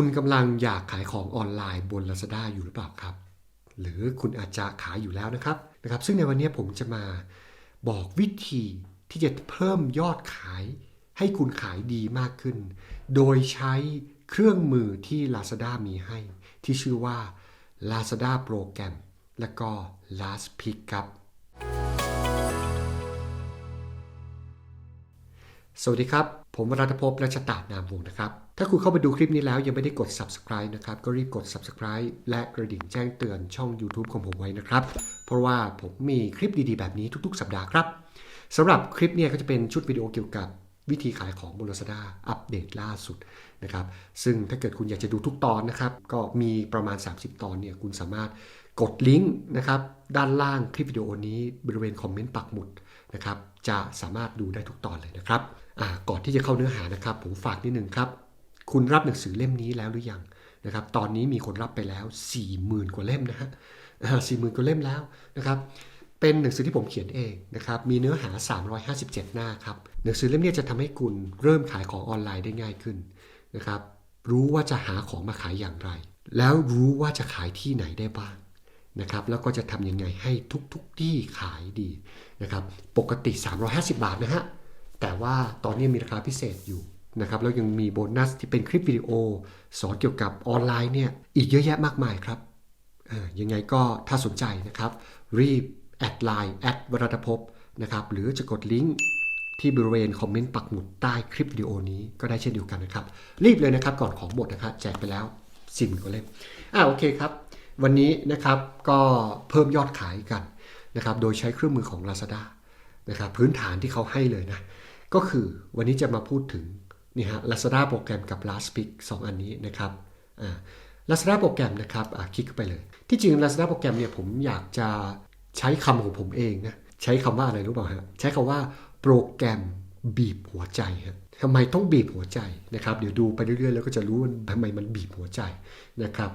คุณกำลังอยากขายของออนไลน์บน Lazada อยู่หรือเปล่าครับ หรือคุณอาจจะขายอยู่แล้วนะครับนะครับ ซึ่งในวันนี้ผมจะมาบอกวิธีที่จะเพิ่มยอดขาย ให้คุณขายดีมากขึ้น โดยใช้เครื่องมือที่ Lazada มีให้ ที่ชื่อว่า Lazada โปรแกรมและก็ Last Pick ครับ สวัสดีครับ ผมวรัตภพและชตานามวงศ์นะครับ ถ้าคุณเข้าไปดูคลิปนี้แล้วยังไม่ได้กด subscribe นะครับ ก็รีบกด subscribe และกระดิ่งแจ้งเตือนช่อง YouTube ของผมไว้นะครับ เพราะว่าผมมีคลิปดีๆ แบบนี้ทุกๆ สัปดาห์ครับสำหรับคลิปเนี่ยก็จะเป็นชุดวิดีโอเกี่ยวกับวิธีขายของบน Lazada อัปเดตล่าสุดนะครับ ซึ่งถ้าเกิดคุณอยากจะดูทุกตอนนะครับ ก็มีประมาณ 30 ตอนเนี่ยคุณสามารถ กดลิงก์นะครับด้านล่างคลิปวิดีโอนี้บริเวณคอมเมนต์ปักหมุดนะครับจะสามารถดูได้ทุกตอนเลยนะครับก่อนที่จะเข้าเนื้อหานะครับ ผมฝากนิดนึงครับ คุณรับหนังสือเล่มนี้แล้วหรือยังนะครับตอนนี้มีคนรับไปแล้ว 40,000 กว่าเล่มนะฮะสี่หมื่นกว่าเล่มแล้วนะครับเป็นหนังสือที่ผมเขียนเองนะครับมีเนื้อหา 357 หน้าครับหนังสือเล่มนี้จะทำให้คุณเริ่มขายของออนไลน์ได้ง่ายขึ้นนะครับรู้ว่าจะหาของมาขายอย่างไร แล้วรู้ว่าจะขายที่ไหนได้บ้าง นะครับแล้วก็จะทำยังไงให้ทุกๆที่ขายดีนะครับปกติ 350 บาทนะฮะแต่ว่าตอนนี้มีราคาพิเศษอยู่นะครับแล้วยังมีโบนัสที่เป็นคลิปวิดีโอ สอนเกี่ยวกับออนไลน์เนี่ยอีกเยอะแยะมากมายครับยังไงก็ถ้าสนใจนะครับ รีบแอดไลน์แอดวรัตภพนะครับหรือจะกดลิงก์ที่บริเวณคอมเมนต์ปักหมุดใต้คลิปวิดีโอนี้ก็ได้เช่นเดียวกันนะครับ รีบเลยนะครับก่อนของหมดนะครับแจกไปแล้วสิบกว่าเล่มอ่าโอเคครับ วันนี้นะครับก็เพิ่มยอดขายกันนะครับโดยใช้เครื่องมือของ Lazada นะครับพื้นฐานที่เขาให้เลยนะ ก็คือวันนี้จะมาพูดถึงนี่ฮะ Lazada โปรแกรมกับ Last Pick 2 อันนี้นะครับอ่า Lazada โปรแกรมนะครับอ่าคลิกไปเลย ที่จริง Lazada โปรแกรมเนี่ยผมอยากจะใช้คำของผมเองนะใช้คำว่าอะไรรู้เปล่าฮะใช้คำว่าโปรแกรมบีบหัวใจฮะทำไมต้องบีบหัวใจนะครับ เดี๋ยวดูไปเรื่อยๆ แล้วก็จะรู้ว่าทำไมมันบีบหัวใจนะครับ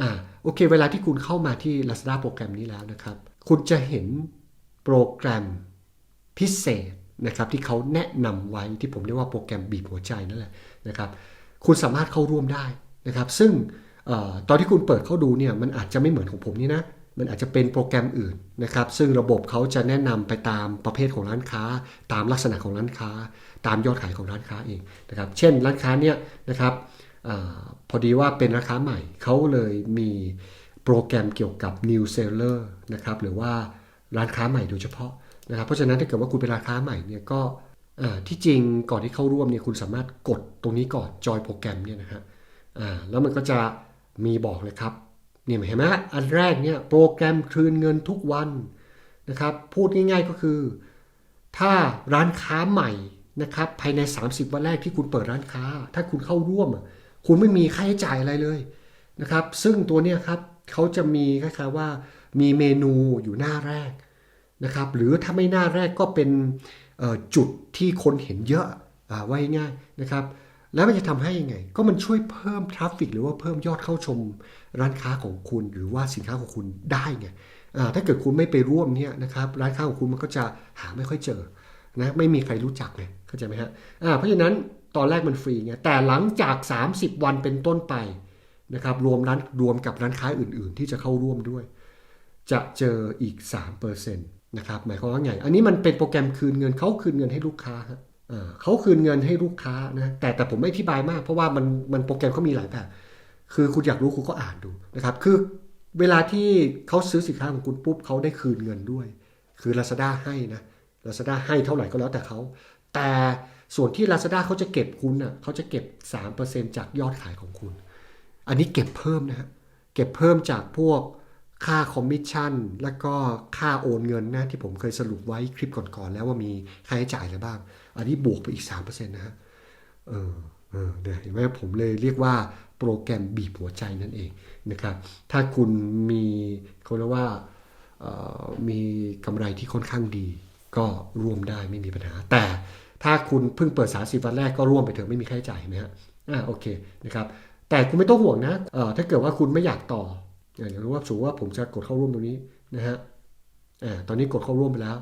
อ่าโอเค เวลาที่คุณเข้ามาที่ Lazada โปรแกรมนี้แล้วนะครับ คุณจะเห็นโปรแกรมพิเศษนะครับที่เขาแนะนำไว้ที่ผมเรียกว่าโปรแกรมบีบหัวใจนั่นแหละนะครับ คุณสามารถเข้าร่วมได้นะครับ ซึ่งออตอนที่คุณเปิดเข้าดูเนี่ยมันอาจจะไม่เหมือนของผมนี่นะมันอาจจะเป็นโปรแกรมอื่นนะครับ ซึ่งระบบเขาจะแนะนำไปตามประเภทของร้านค้า ตามลักษณะของร้านค้า ตามยอดขายของร้านค้าเองนะครับ เช่น ร้านค้าเนี่ยนะครับ อพอดีว่าเป็นร้านค้าใหม่เขาเลยมีโปรแกรมเกี่ยวกับ new seller นะครับหรือว่าร้านค้าใหม่โดยเฉพาะนะครับเพราะฉะนั้นถ้าเกิดว่าคุณเป็นร้านค้าใหม่เนี่ยก็ที่จริงก่อนที่เข้าร่วมเนี่ยคุณสามารถกดตรงนี้ก่อนจอยโปรแกรมเนี่ยนะฮะแล้วมันก็จะมีบอกเลยครับเนี่ยเห็นไหมอันแรกเนี่ยโปรแกรมคืนเงินทุกวันนะครับพูดง่ายๆก็คือ ถ้าร้านค้าใหม่นะครับภายใน 30 วันแรกที่คุณเปิดร้านค้า ถ้าคุณเข้าร่วม คุณไม่มีค่าใช้จ่ายอะไรเลยนะครับ ซึ่งตัวเนี้ยครับเขาจะมีคล้ายๆว่ามีเมนูอยู่หน้าแรกนะครับ หรือถ้าไม่หน้าแรกก็เป็นจุดที่คนเห็นเยอะอ่าไว้ง่ายนะครับ แล้วมันจะทำให้ยังไง ก็มันช่วยเพิ่มทราฟฟิกหรือว่าเพิ่มยอดเข้าชมร้านค้าของคุณหรือว่าสินค้าของคุณได้ไงถ้าเกิดคุณไม่ไปร่วมเนี่ยนะครับร้านค้าของคุณมันก็จะหาไม่ค่อยเจอนะไม่มีใครรู้จักไงเข้าใจไหมฮะอ่าเพราะฉะนั้น ตอนแรกมันฟรีไงแต่หลังจาก 30 วันเป็นต้นไปนะครับรวมร้านรวมกับร้านค้าอื่น ๆ ที่จะเข้าร่วมด้วย จะเจออีก3%นะครับหมายความว่าไง อันนี้มันเป็นโปรแกรมคืนเงินเขาคืนเงินให้ลูกค้าฮะอ่าเขาคืนเงินให้ลูกค้านะแต่แต่ผมไม่อธิบายมาก เพราะว่ามันมันโปรแกรมเขามีหลายแบบ คือคุณอยากรู้คุณก็อ่านดูนะครับคือเวลาที่เขาซื้อสินค้าของคุณปุ๊บเขาได้คืนเงินด้วย คือ Lazada ให้นะ Lazada ให้เท่าไหร่ก็แล้วแต่เขาแต่ ส่วนที่ Lazada เขาจะเก็บคุณอะเขาจะเก็บ 3%จากยอดขายของคุณ อันนี้เก็บเพิ่มนะฮะเก็บเพิ่มจากพวกค่าคอมมิชชั่น แล้วก็ค่าโอนเงินนะที่ผมเคยสรุปไว้คลิปก่อนๆแล้วว่ามีค่าใช้จ่ายอะไรบ้าง อันนี้บวกไปอีก 3%นะฮะเออเออเนี่ยเห็นไหมผมเลยเรียกว่าโปรแกรมบีบหัวใจนั่นเองนะครับ ถ้าคุณมีเขาเรียกว่ามีกำไรที่ค่อนข้างดี ก็ร่วมได้ไม่มีปัญหาแต่ ถ้าคุณเพิ่งเปิด 30 วันแรกก็ร่วมไปเถอะไม่มีค่าใช้จ่ายนไหมฮะอ่าโอเคนะครับแต่คุณไม่ต้องห่วงนะเอ่อถ้าเกิดว่าคุณไม่อยากต่ออย่างรู้ว่าสูว่าผมจะกดเข้าร่วมตรงนี้นะฮะอ่าตอนนี้กดเข้าร่วมไปแล้ว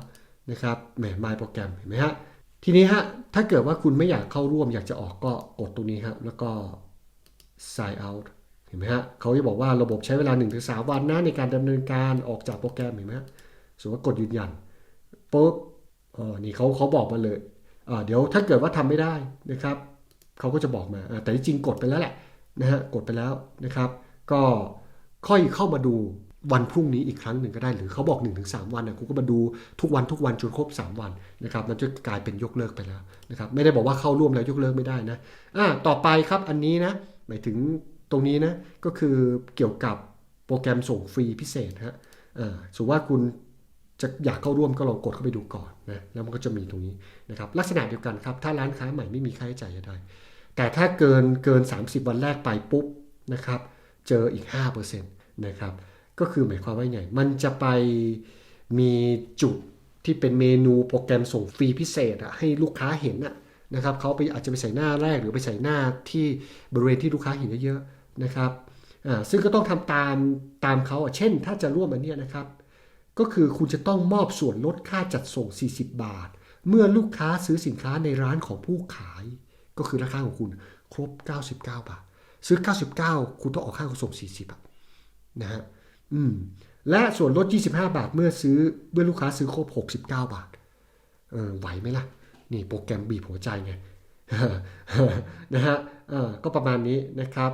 นะครับแหม My โปรแกรมเห็นไหมฮะทีนี้ฮะถ้าเกิดว่าคุณไม่อยากเข้าร่วมอยากจะออกก็กดตรงนี้ฮะแล้วก็ sign out เห็นไหมฮะเขาจะบอกว่าระบบใช้เวลา 1-3 วันนะในการดำเนินการออกจากโปรแกรมเห็นไหมฮะสมมติว่ากดยืนยันปุ๊บอ๋อนี่เขาเขาบอกมาเลย เดี๋ยวถ้าเกิดว่าทำไม่ได้นะครับเขาก็จะบอกมา แต่ที่จริงกดไปแล้วแหละนะฮะกดไปแล้วนะครับ ก็ค่อยเข้ามาดูวันพรุ่งนี้อีกครั้งหนึ่งก็ได้หรือเขาบอก 1-3 วันนะคุณก็มาดูทุกวันทุกวันจนครบ 3 วันนะครับมันจะกลายเป็นยกเลิกไปแล้วนะครับไม่ได้บอกว่าเข้าร่วมแล้วยกเลิกไม่ได้นะอ่าต่อไปครับอันนี้นะหมายถึงตรงนี้นะก็คือเกี่ยวกับโปรแกรมส่งฟรีพิเศษฮะอ่าสมมติว่าคุณ จะอยากเข้าร่วมก็ลองกดเข้าไปดูก่อนนะแล้วมันก็จะมีตรงนี้นะครับลักษณะเดียวกันครับ ถ้าร้านค้าใหม่ไม่มีค่าใช้จ่ายใดแต่ถ้าเกินเกิน 30 วันแรกไปปุ๊บนะครับ เจออีก 5%นะครับ ก็คือหมายความว่าไง มันจะไปมีจุดที่เป็นเมนูโปรแกรมส่งฟรีพิเศษอะให้ลูกค้าเห็นอะนะครับเขาไปอาจจะไปใส่หน้าแรกหรือไปใส่หน้าที่บริเวณที่ลูกค้าเห็นเยอะๆนะครับอ่าซึ่งก็ต้องทำตามตามเขาเช่น ถ้าจะร่วมอันนี้นะครับ ก็คือคุณจะต้องมอบส่วนลดค่าจัดส่ง 40 บาท เมื่อลูกค้าซื้อสินค้าในร้านของผู้ขาย ก็คือราคาของคุณครบ 99 บาท ซื้อ 99 คุณต้องออกค่าขนส่ง 40อะนะฮะอืมและส่วนลด 25 บาท เมื่อซื้อเมื่อลูกค้าซื้อครบ 69 บาทเออไหวไหมล่ะ นี่โปรแกรมบีบหัวใจไงนะฮะเออก็ประมาณนี้นะครับ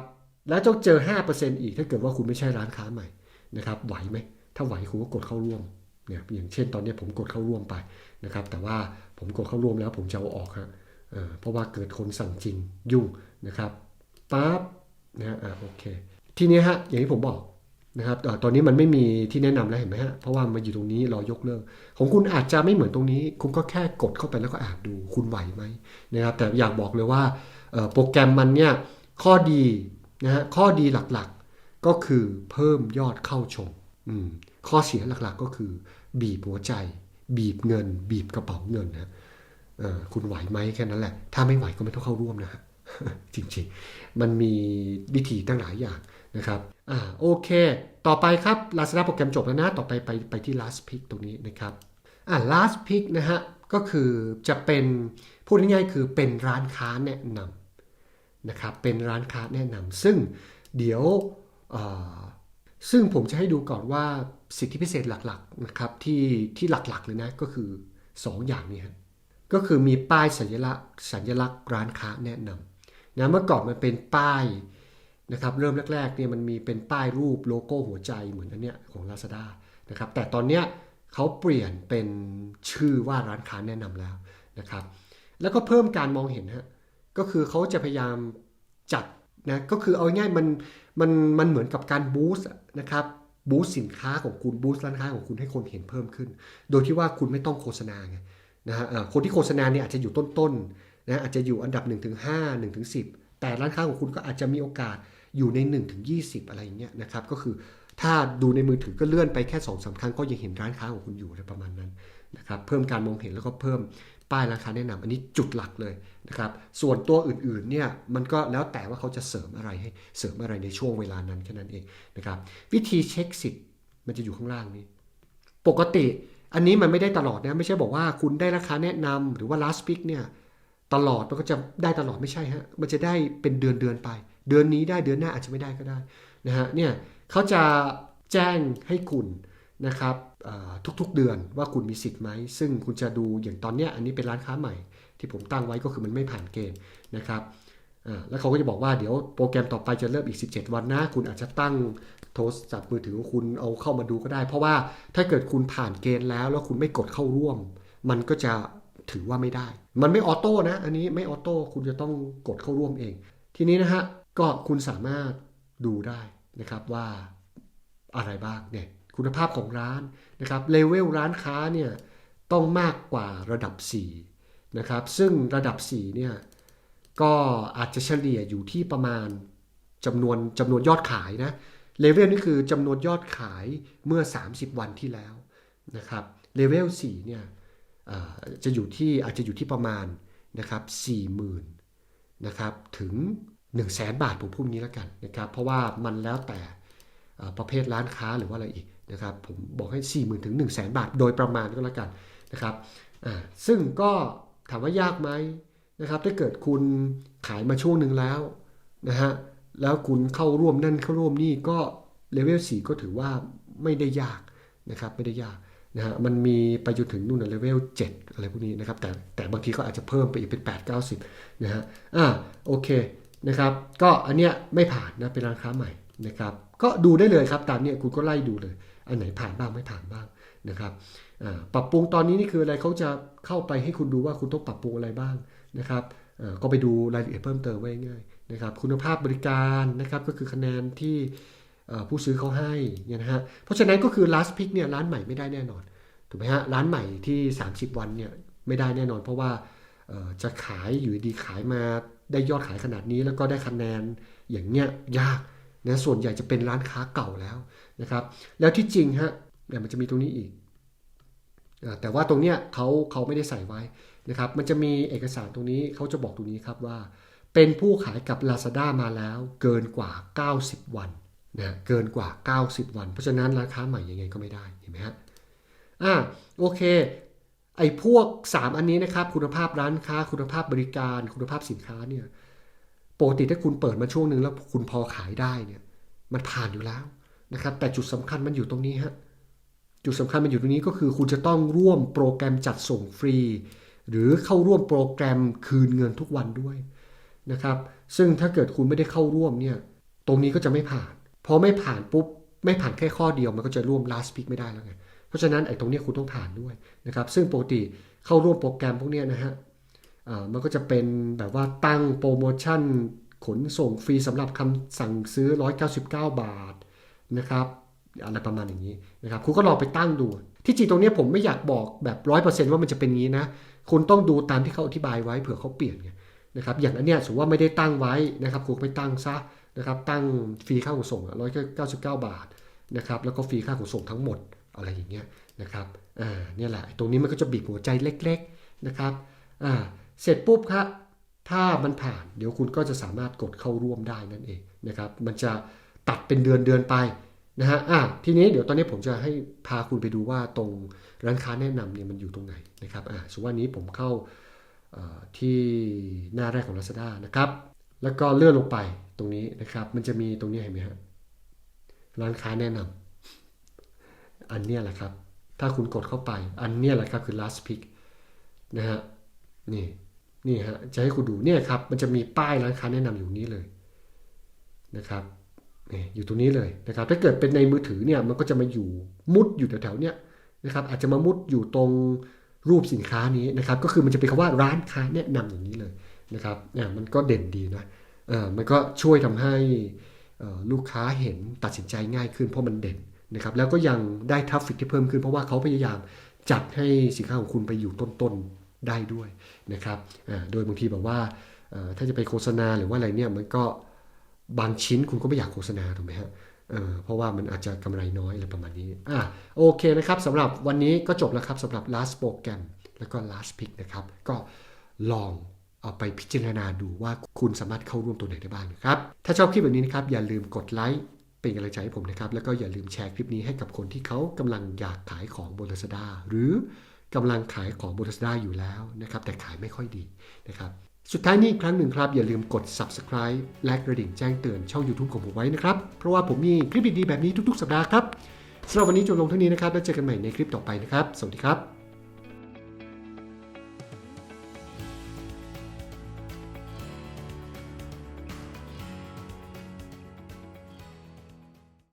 แล้วต้องเจอ 5%อีกถ้าเกิดว่าคุณไม่ใช่ร้านค้าใหม่นะครับ ไหวไหม ถ้าไหวคุณก็กดเข้าร่วมเนี่ยอย่างเช่นตอนนี้ผมกดเข้าร่วมไปนะครับ แต่ว่าผมกดเข้าร่วมแล้วผมจะเอาออกฮะเเพราะว่าเกิดคนสั่งจริงยุ่งนะครับปั๊บนะฮะอ่าโอเค ทีนี้ฮะอย่างที่ผมบอกนะครับตอนนี้มันไม่มีที่แนะนำแล้วเห็นไหมฮะเพราะว่ามันอยู่ตรงนี้รอยกเลิก ของคุณอาจจะไม่เหมือนตรงนี้ คุณก็แค่กดเข้าไปแล้วก็อ่านดูคุณไหวไหมนะครับแต่อยากบอกเลยว่าโปรแกรมมันเนี่ยข้อดีนะฮะข้อดีหลักๆก็คือเพิ่มยอดเข้าชม ข้อเสียหลักๆก็คือ บีบหัวใจ บีบเงิน บีบกระเป๋าเงินนะคุณไหวไหมแค่นั้นแหละ ถ้าไม่ไหวก็ไม่ต้องเข้าร่วมนะฮะจริงๆ มันมีวิธีตั้งหลายอย่างนะครับอ่าโอเค ต่อไปครับ Lazada โปรแกรมจบแล้วนะ ต่อไปไปไปที่ last pick ตรงนี้นะครับอ่า last pick นะฮะ ก็คือจะเป็น พูดง่ายๆ คือเป็นร้านค้าแนะนำนะครับ เป็นร้านค้าแนะนำซึ่งเดี๋ยว ซึ่งผมจะให้ดูก่อนว่าสิทธิพิเศษหลักๆนะครับที่ที่หลักๆเลยนะก็คือ 2 อย่างนี้ครับก็คือมีป้ายสัญลักษณ์สัญลักษณ์ร้านค้าแนะนำนะเมื่อก่อนมันเป็นป้ายนะครับเริ่มแรกๆเนี่ยมันมีเป็นป้ายรูปโลโก้หัวใจเหมือนอันเนี้ยของ Lazada นะครับแต่ตอนเนี้ยเขาเปลี่ยนเป็นชื่อว่าร้านค้าแนะนำแล้วนะครับแล้วก็เพิ่มการมองเห็นฮะก็คือเขาจะพยายามจัด นะก็คือเอาง่ายมันมันมันเหมือนกับการบูสต์นะครับบูสต์สินค้าของคุณบูสต์ร้านค้าของคุณให้คนเห็นเพิ่มขึ้น โดยที่ว่าคุณไม่ต้องโฆษณาไงนะฮะคนที่โฆษณาเนี่ยอาจจะอยู่ต้นๆนะอาจจะอยู่อันดับ1-5 1-10แต่ร้านค้าของคุณก็อาจจะมีโอกาสอยู่ใน1ถึง20อะไรอย่างเงี้ยนะครับก็คือถ้าดูในมือถือก็เลื่อนไปแค่2อสาครั้งก็ยังเห็นร้านค้าของคุณอยู่อะไรประมาณนั้นนะครับเพิ่มการมองเห็นแล้วก็เพิ่ม ป้ายราคาแนะนำอันนี้จุดหลักเลยนะครับ ส่วนตัวอื่นๆเนี่ยมันก็แล้วแต่ว่าเขาจะเสริมอะไรให้เสริมอะไรในช่วงเวลานั้นแค่นั้นเองนะครับวิธีเช็คสิทธิ์มันจะอยู่ข้างล่างนี้ ปกติอันนี้มันไม่ได้ตลอดนะไม่ใช่บอกว่าคุณได้ราคาแนะนำหรือว่า last pick เนี่ยตลอดมันก็จะได้ตลอดไม่ใช่ฮะมันจะได้เป็นเดือนเดือนไป เดือนนี้ได้เดือนหน้าอาจจะไม่ได้ก็ได้นะฮะเนี่ยเขาจะแจ้งให้คุณ นะครับทุกๆเดือนว่าคุณมีสิทธิ์ไหม ซึ่งคุณจะดูอย่างตอนเนี้ยอันนี้เป็นร้านค้าใหม่ ที่ผมตั้งไว้ก็คือมันไม่ผ่านเกณฑ์นะครับแล้วเขาก็จะบอกว่าเดี๋ยวโปรแกรมต่อไปจะเริ่มอีก 17 วันนะ คุณอาจจะตั้งโทรศัพท์มือถือของคุณเอาเข้ามาดูก็ได้ เพราะว่าถ้าเกิดคุณผ่านเกณฑ์แล้ว แล้วคุณไม่กดเข้าร่วม มันก็จะถือว่าไม่ได้ มันไม่ออโต้นะ อันนี้ไม่ออโต้คุณจะต้องกดเข้าร่วมเอง ทีนี้นะฮะก็คุณสามารถดูได้นะครับว่าอะไรบ้างเนี่ย คุณภาพของร้านนะครับเลเวลร้านค้าเนี่ยต้องมากกว่าระดับ4นะครับซึ่งระดับ4เนี่ยก็อาจจะเฉลี่ยอยู่ที่ประมาณจำนวนจำนวนยอดขายนะเลเวลนี่คือจำนวนยอดขายเมื่อ 30 วันที่แล้วนะครับเลเวล4เนี่ยจะอยู่ที่อาจจะอยู่ที่ประมาณนะครับ40,000นะครับถึง 1 0 0 0 0แสนบาทผมพูดนี้แล้วกันนะครับเพราะว่ามันแล้วแต่ประเภทร้านค้าหรือว่าอะไรอีก นะครับผมบอกให้ 4 0,000 ถึง 1 0 0 0 0แบาท โดยประมาณก็แล้วกันนะครับซึ่งก็ถามว่ายากไหมนะครับถ้าเกิดคุณขายมาช่วงหนึ่งแล้วนะฮะแล้วคุณเข้าร่วมนั่นเข้าร่วมนี่ก็เลเวล4ก็ถือว่าไม่ได้ยากนะครับไม่ได้ยากนะฮะมันมีไปจนถึงนู่นเลเวล7อะไรพวกนี้นะครับแต่แต่บางทีก็อาจจะเพิ่มไปอีกเป็น 8 90นะฮะอ่าโอเคนะครับก็อันเนี้ยไม่ผ่านนะเป็นร้านค้าใหม่นะครับก็ดูได้เลยครับตามเนี้ยคุณก็ไล่ดูเลย อันไหนผ่านบ้างไม่ผ่านบ้างนะครับปรับปรุงตอนนี้นี่คืออะไรเขาจะเข้าไปให้คุณดูว่าคุณต้องปรับปรุงอะไรบ้างนะครับก็ไปดูรายละเอียดเพิ่มเติมไว้ง่ายนะครับ คุณภาพบริการนะครับก็คือคะแนนที่ผู้ซื้อเขาให้เนี่ยนะฮะเพราะฉะนั้นก็คือ last pick เนี่ยร้านใหม่ไม่ได้แน่นอนถูกไหมฮะร้านใหม่ที่ 30 วันเนี่ยไม่ได้แน่นอน เพราะว่าจะขายอยู่ดีขายมาได้ยอดขายขนาดนี้แล้วก็ได้คะแนนอย่างเงี้ยยากนะส่วนใหญ่จะเป็นร้านค้าเก่าแล้ว นะครับ แล้วที่จริงฮะเนี่ยมันจะมีตรงนี้อีก แต่ว่าตรงเนี้ยเขาเขาไม่ได้ใส่ไว้นะครับ มันจะมีเอกสารตรงนี้เขาจะบอกตรงนี้ครับว่า เป็นผู้ขายกับ Lazada มาแล้วเกินกว่า 90 วันนะเกินกว่า 90 วัน เพราะฉะนั้นราคาใหม่ยังไงก็ไม่ได้เห็นไหมฮะอ่าโอเคไอ้พวก 3 อันนี้นะครับ คุณภาพร้านค้า คุณภาพบริการ คุณภาพสินค้าเนี่ยปกติถ้าคุณเปิดมาช่วงหนึ่งแล้วคุณพอขายได้เนี่ยมันผ่านอยู่แล้ว นะครับแต่จุดสำคัญมันอยู่ตรงนี้ฮะจุดสำคัญมันอยู่ตรงนี้ก็คือคุณจะต้องร่วมโปรแกรมจัดส่งฟรี หรือเข้าร่วมโปรแกรมคืนเงินทุกวันด้วยนะครับซึ่งถ้าเกิดคุณไม่ได้เข้าร่วมเนี่ยตรงนี้ก็จะไม่ผ่านพอไม่ผ่านปุ๊บไม่ผ่านแค่ข้อเดียวมันก็จะร่วม last pick ไม่ได้แล้วไงเพราะฉะนั้นไอ้ตรงเนี้ยคุณต้องผ่านด้วยนะครับซึ่งปกติเข้าร่วมโปรแกรมพวกเนี้ยนะฮะมันก็จะเป็นแบบว่าตั้งโปรโมชั่นขนส่งฟรีสำหรับคำสั่งซื้อ 199 บาท นะครับอะไรประมาณอย่างนี้นะครับคุณก็ลองไปตั้งดู ที่จริงตรงนี้ผมไม่อยากบอกแบบ100%ว่ามันจะเป็นงี้นะ คุณต้องดูตามที่เขาอธิบายไว้เผื่อเขาเปลี่ยนไงนะครับอย่างอันเนี้ยสมมติว่าไม่ได้ตั้งไว้นะครับคุณก็ไปตั้งซะนะครับตั้งฟรีค่าขนส่งร้อยเก้าสิบเก้าบาทนะครับแล้วก็ฟรีค่าขนส่งทั้งหมดอะไรอย่างเงี้ยนะครับอ่าเนี่ยแหละตรงนี้มันก็จะบีบหัวใจเล็กๆนะครับอ่าเสร็จปุ๊บครับถ้ามันผ่านเดี๋ยวคุณก็จะสามารถกดเข้าร่วมได้นั่นเองนะครับมันจะ ตัดเป็นเดือนเดือนไปนะฮะอ่าทีนี้เดี๋ยวตอนนี้ผมจะให้พาคุณไปดูว่าตรงร้านค้าแนะนำเนี่ยมันอยู่ตรงไหนนะครับอ่าสมมติว่านี้ผมเข้าที่หน้าแรกของ Lazada นะครับ แล้วก็เลื่อนลงไปตรงนี้นะครับ มันจะมีตรงนี้เห็นไหมฮะร้านค้าแนะนำอันเนี้ยแหละครับ ถ้าคุณกดเข้าไป อันเนี้ยแหละครับคือ last pick นะฮะนี่นี่ฮะจะให้คุณดูเนี่ยครับ มันจะมีป้ายร้านค้าแนะนำอยู่นี้เลยนะครับ นี่อยู่ตรงนี้เลยนะครับ ถ้าเกิดเป็นในมือถือเนี่ยมันก็จะมาอยู่มุดอยู่แถวๆเนี้ยนะครับ อาจจะมามุดอยู่ตรงรูปสินค้านี้นะครับ ก็คือมันจะเป็นคำว่าร้านค้าแนะนำอย่างนี้เลยนะครับเนี่ยมันก็เด่นดีนะเออมันก็ช่วยทำให้ลูกค้าเห็นตัดสินใจง่ายขึ้นเพราะมันเด่นนะครับ แล้วก็ยังได้ทัฟฟิกที่เพิ่มขึ้น เพราะว่าเขาพยายามจัดให้สินค้าของคุณไปอยู่ต้นๆได้ด้วยนะครับอ่าโดยบางทีแบบว่าถ้าจะไปโฆษณาหรือว่าอะไรเนี่ยมันก็ บางชิ้นคุณก็ไม่อยากโฆษณาถูกไหมฮะเเพราะว่ามันอาจจะกำไรน้อยอะไรประมาณนี้อะโอเคนะครับสำหรับวันนี้ก็จบแล้วครับสำหรับ last program แล้วก็ last pick นะครับ ก็ลองเอาไปพิจารณาดูว่าคุณสามารถเข้าร่วมตัวไหนได้บ้างนะครับ ถ้าชอบคลิปแบบนี้นะครับ อย่าลืมกดไลค์เป็นกำลังใจให้ผมนะครับ แล้วก็อย่าลืมแชร์คลิปนี้ให้กับคนที่เขากำลังอยากขายของบน Lazada หรือกำลังขายของบน Lazada อยู่แล้วนะครับ แต่ขายไม่ค่อยดีนะครับ สุดท้ายนี้อีกครั้งหนึ่งครับ อย่าลืมกด subscribe และกระดิ่งแจ้งเตือนช่อง YouTube ของผมไว้นะครับ เพราะว่าผมมีคลิปดีๆแบบนี้ทุกๆ สัปดาห์ครับสำหรับวันนี้จบลงเท่านี้นะครับ แล้วเจอกันใหม่ในคลิปต่อไปนะครับ สวัสดีครับ